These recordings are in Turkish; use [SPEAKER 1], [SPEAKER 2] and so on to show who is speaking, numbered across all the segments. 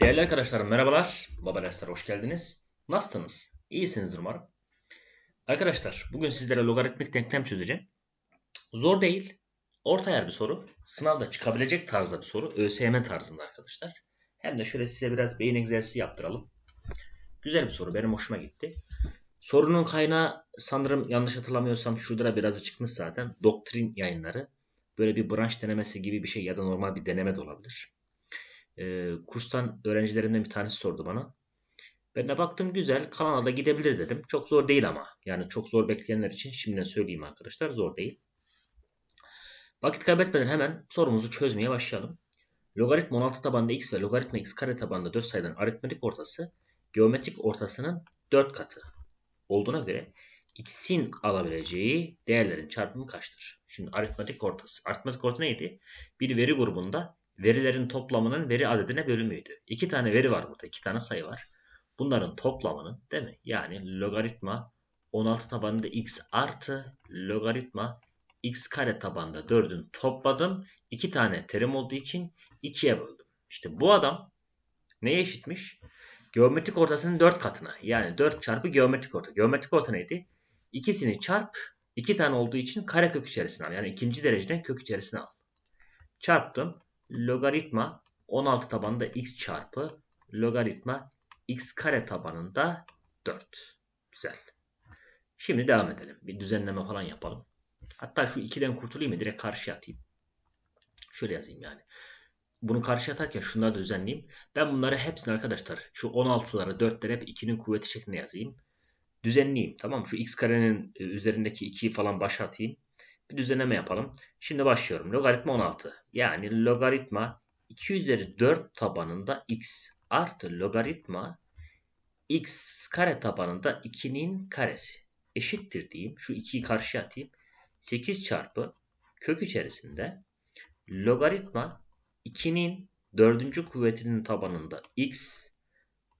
[SPEAKER 1] Değerli arkadaşlarım merhabalar. Baba dersler hoş geldiniz. Nasılsınız? İyisinizdir umarım. Arkadaşlar bugün sizlere logaritmik denklem çözeceğim. Zor değil. Orta yer bir soru. Sınavda çıkabilecek tarzda bir soru. ÖSYM tarzında arkadaşlar. Hem de şöyle size biraz beyin egzersizi yaptıralım. Güzel bir soru. Benim hoşuma gitti. Sorunun kaynağı sanırım yanlış hatırlamıyorsam şurada biraz çıkmış zaten. Doktrin yayınları. Böyle bir branş denemesi gibi bir şey ya da normal bir deneme de olabilir. Ee, kurstan öğrencilerimden bir tanesi sordu bana. Ben de baktım güzel kanala gidebilir dedim. Çok zor değil ama. Yani çok zor bekleyenler için şimdiden söyleyeyim arkadaşlar zor değil. Vakit kaybetmeden hemen sorumuzu çözmeye başlayalım. Logaritma 16 tabanında x ve logaritma x kare tabanında 4 sayıdan aritmetik ortası geometrik ortasının 4 katı olduğuna göre x'in alabileceği değerlerin çarpımı kaçtır? Şimdi aritmetik ortası. Aritmetik orta neydi? Bir veri grubunda verilerin toplamının veri adedine bölümüydü. İki tane veri var burada. iki tane sayı var. Bunların toplamının değil mi? Yani logaritma 16 tabanında x artı logaritma x kare tabanında 4'ün topladım. İki tane terim olduğu için 2'ye böldüm. İşte bu adam neye eşitmiş? Geometrik ortasının 4 katına. Yani 4 çarpı geometrik orta. Geometrik orta neydi? İkisini çarp. 2 tane olduğu için kare kök içerisine al. Yani ikinci dereceden kök içerisine al. Çarptım logaritma 16 tabanında x çarpı logaritma x kare tabanında 4. Güzel. Şimdi devam edelim. Bir düzenleme falan yapalım. Hatta şu 2'den kurtulayım mı? Direkt karşıya atayım. Şöyle yazayım yani. Bunu karşı atarken şunları da düzenleyeyim. Ben bunları hepsini arkadaşlar şu 16'ları 4'leri hep 2'nin kuvveti şeklinde yazayım. Düzenleyeyim. Tamam Şu x karenin e, üzerindeki 2'yi falan başa atayım bir düzenleme yapalım. Şimdi başlıyorum. Logaritma 16. Yani logaritma 2 üzeri 4 tabanında x artı logaritma x kare tabanında 2'nin karesi eşittir diyeyim. Şu 2'yi karşıya atayım. 8 çarpı kök içerisinde logaritma 2'nin 4. kuvvetinin tabanında x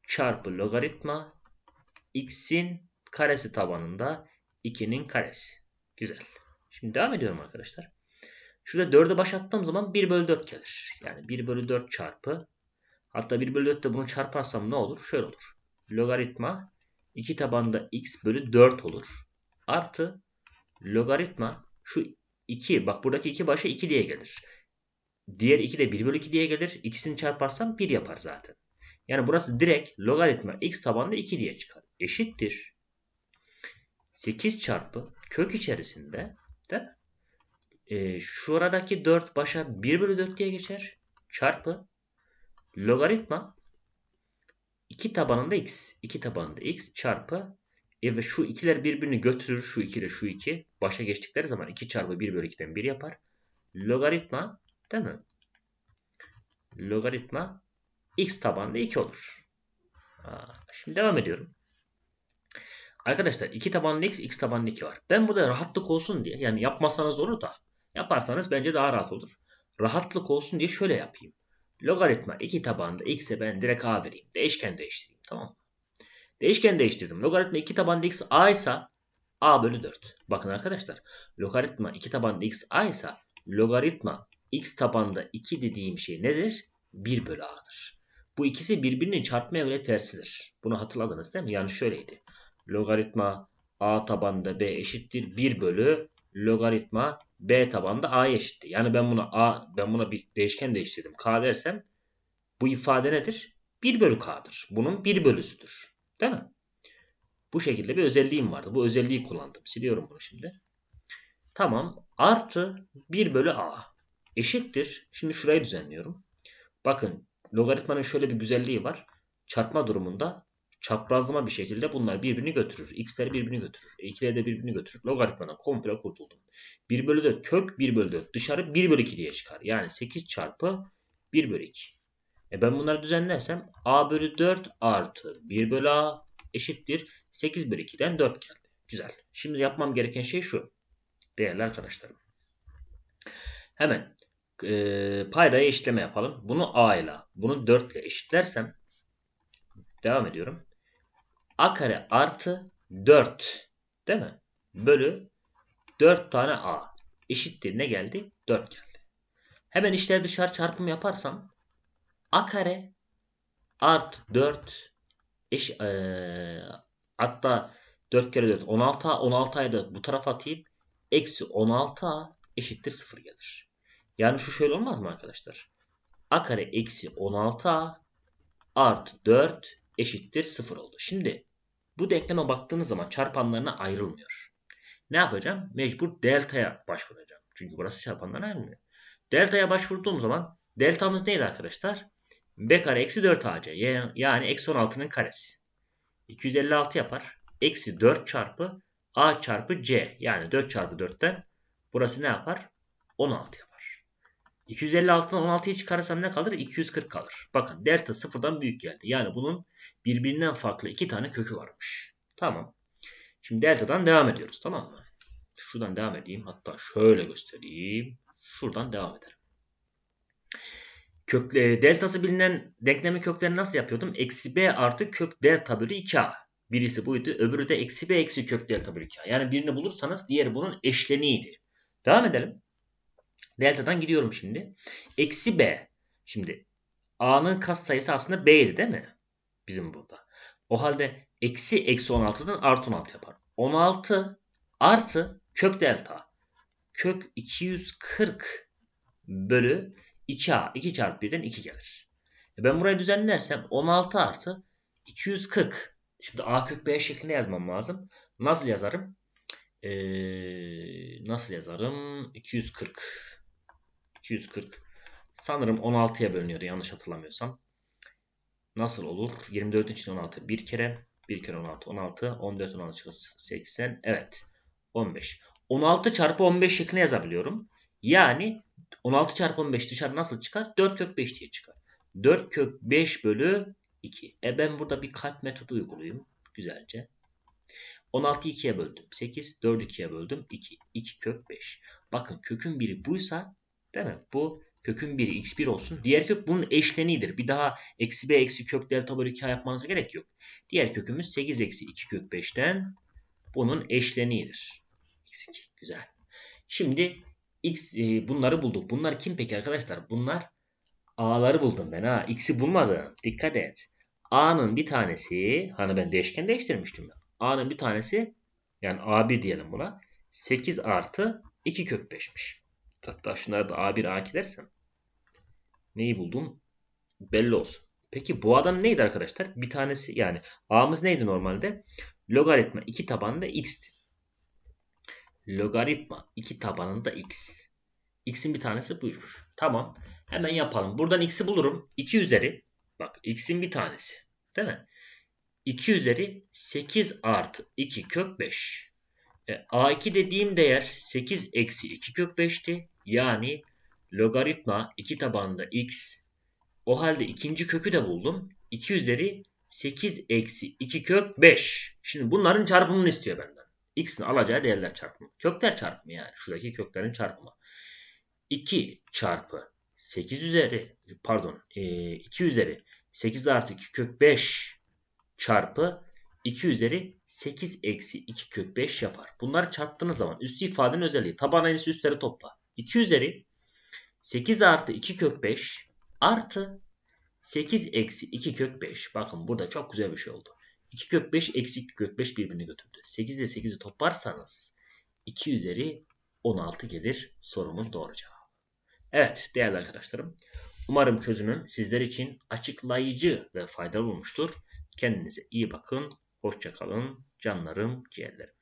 [SPEAKER 1] çarpı logaritma x'in karesi tabanında 2'nin karesi. Güzel. Şimdi devam ediyorum arkadaşlar. Şurada 4'e baş attığım zaman 1 bölü 4 gelir. Yani 1 bölü 4 çarpı. Hatta 1 bölü 4 de bunu çarparsam ne olur? Şöyle olur. Logaritma 2 tabanda x bölü 4 olur. Artı logaritma şu 2 bak buradaki 2 başa 2 diye gelir. Diğer 2 de 1 bölü 2 diye gelir. İkisini çarparsam 1 yapar zaten. Yani burası direkt logaritma x tabanında 2 diye çıkar. Eşittir. 8 çarpı kök içerisinde de e, şuradaki 4 başa 1 bölü 4 diye geçer. Çarpı logaritma 2 tabanında x. 2 tabanında x çarpı e ve şu ikiler birbirini götürür. Şu 2 ile şu 2. Başa geçtikleri zaman 2 çarpı 1 bölü 2'den 1 yapar. Logaritma değil mi? Logaritma x tabanında 2 olur. Aa, şimdi devam ediyorum. Arkadaşlar 2 tabanlı x, x tabanlı 2 var. Ben burada rahatlık olsun diye yani yapmazsanız olur da yaparsanız bence daha rahat olur. Rahatlık olsun diye şöyle yapayım. Logaritma 2 tabanında x'e ben direkt a vereyim. Değişken değiştireyim tamam mı? Değişken değiştirdim. Logaritma 2 tabanında x a ise a bölü 4. Bakın arkadaşlar logaritma 2 tabanında x a ise logaritma x tabanında 2 dediğim şey nedir? 1 bölü a'dır. Bu ikisi birbirinin çarpmaya göre tersidir. Bunu hatırladınız değil mi? Yani şöyleydi logaritma a tabanında b eşittir 1 bölü logaritma b tabanında a eşittir. Yani ben buna a ben buna bir değişken değiştirdim. k dersem bu ifade nedir? 1 bölü k'dır. Bunun 1 bölüsüdür. Değil mi? Bu şekilde bir özelliğim vardı. Bu özelliği kullandım. Siliyorum bunu şimdi. Tamam. Artı 1 bölü a eşittir. Şimdi şurayı düzenliyorum. Bakın logaritmanın şöyle bir güzelliği var. Çarpma durumunda çaprazlama bir şekilde bunlar birbirini götürür. X'ler birbirini götürür. E, ikiler de birbirini götürür. Logaritmadan komple kurtuldum. 1 bölü 4 kök 1 bölü 4 dışarı 1 bölü 2 diye çıkar. Yani 8 çarpı 1 bölü 2. E ben bunları düzenlersem a bölü 4 artı 1 bölü a eşittir. 8 bölü 2'den 4 geldi. Güzel. Şimdi yapmam gereken şey şu. Değerli arkadaşlarım. Hemen e, paydaya eşitleme yapalım. Bunu a ile bunu 4 ile eşitlersem devam ediyorum a kare artı 4 değil mi? Bölü 4 tane a eşittir ne geldi? 4 geldi. Hemen içler dışarı çarpım yaparsam a kare Art 4 eş, ee, hatta 4 kere 4 16A 16A'yı da bu tarafa atayım. Eksi 16A eşittir 0 gelir. Yani şu şöyle olmaz mı arkadaşlar? A kare eksi 16A artı 4 eşittir 0 oldu. Şimdi bu denkleme baktığınız zaman çarpanlarına ayrılmıyor. Ne yapacağım? Mecbur delta'ya başvuracağım. Çünkü burası çarpanlarına ayrılmıyor. Delta'ya başvurduğum zaman deltamız neydi arkadaşlar? B kare eksi 4 AC yani eksi 16'nın karesi. 256 yapar. Eksi 4 çarpı A çarpı C yani 4 çarpı 4'ten burası ne yapar? 16 yapar. 256'dan 16'yı çıkarırsam ne kalır? 240 kalır. Bakın delta sıfırdan büyük geldi. Yani bunun birbirinden farklı iki tane kökü varmış. Tamam. Şimdi delta'dan devam ediyoruz tamam mı? Şuradan devam edeyim. Hatta şöyle göstereyim. Şuradan devam edelim. Kökle, deltası bilinen denklemi köklerini nasıl yapıyordum? Eksi b artı kök delta bölü 2a. Birisi buydu. Öbürü de eksi b eksi kök delta bölü 2a. Yani birini bulursanız diğeri bunun eşleniydi. Devam edelim. Delta'dan gidiyorum şimdi. Eksi b. Şimdi a'nın kas sayısı aslında b'ydi değil mi? Bizim burada. O halde eksi eksi 16'dan artı 16 yapar. 16 artı kök delta. Kök 240 bölü 2a. 2 çarpı 1'den 2 gelir. E ben burayı düzenlersem 16 artı 240. Şimdi a kök b şeklinde yazmam lazım. Nasıl yazarım? Ee, nasıl yazarım? 240. 240. Sanırım 16'ya bölünüyordu yanlış hatırlamıyorsam. Nasıl olur? 24 için 16 bir kere. Bir kere 16. 16. 14 16 çıkar 80. Evet. 15. 16 çarpı 15 şeklinde yazabiliyorum. Yani 16 çarpı 15 dışarı nasıl çıkar? 4 kök 5 diye çıkar. 4 kök 5 bölü 2. E ben burada bir kalp metodu uygulayayım. Güzelce. 16'yı 2'ye böldüm. 8. 4'ü 2'ye böldüm. 2. 2 kök 5. Bakın kökün biri buysa değil mi? Bu kökün biri x1 olsun. Diğer kök bunun eşleniğidir. Bir daha eksi b eksi kök delta bölü 2 yapmanıza gerek yok. Diğer kökümüz 8 eksi 2 kök 5'ten bunun eşleniğidir. x2. Güzel. Şimdi x e, bunları bulduk. Bunlar kim peki arkadaşlar? Bunlar a'ları buldum ben ha. x'i bulmadım. Dikkat et. a'nın bir tanesi hani ben değişken değiştirmiştim a'nın bir tanesi yani a1 diyelim buna. 8 artı 2 kök 5'miş. Hatta şunları da A1 A2 dersem neyi buldum belli olsun. Peki bu adam neydi arkadaşlar? Bir tanesi yani A'mız neydi normalde? Logaritma 2 tabanında x'ti. Logaritma 2 tabanında x. X'in bir tanesi buymuş. Tamam. Hemen yapalım. Buradan x'i bulurum. 2 üzeri. Bak x'in bir tanesi. Değil mi? 2 üzeri 8 artı 2 kök 5. E, A2 dediğim değer 8 eksi 2 kök 5'ti. Yani logaritma 2 tabanında x. O halde ikinci kökü de buldum. 2 üzeri 8 eksi 2 kök 5. Şimdi bunların çarpımını istiyor benden. X'in alacağı değerler çarpımı. Kökler çarpımı yani. Şuradaki köklerin çarpımı. 2 çarpı 8 üzeri pardon 2 üzeri 8 artı 2 kök 5 çarpı 2 üzeri 8 eksi 2 kök 5 yapar. Bunları çarptığınız zaman üstü ifadenin özelliği taban aynısı üstleri topla. 2 üzeri 8 artı 2 kök 5 artı 8 eksi 2 kök 5. Bakın burada çok güzel bir şey oldu. 2 kök 5 eksi 2 kök 5 birbirini götürdü. 8 ile 8'i toplarsanız 2 üzeri 16 gelir sorumun doğru cevabı. Evet değerli arkadaşlarım. Umarım çözümüm sizler için açıklayıcı ve faydalı olmuştur. Kendinize iyi bakın. Hoşçakalın canlarım, ciğerlerim.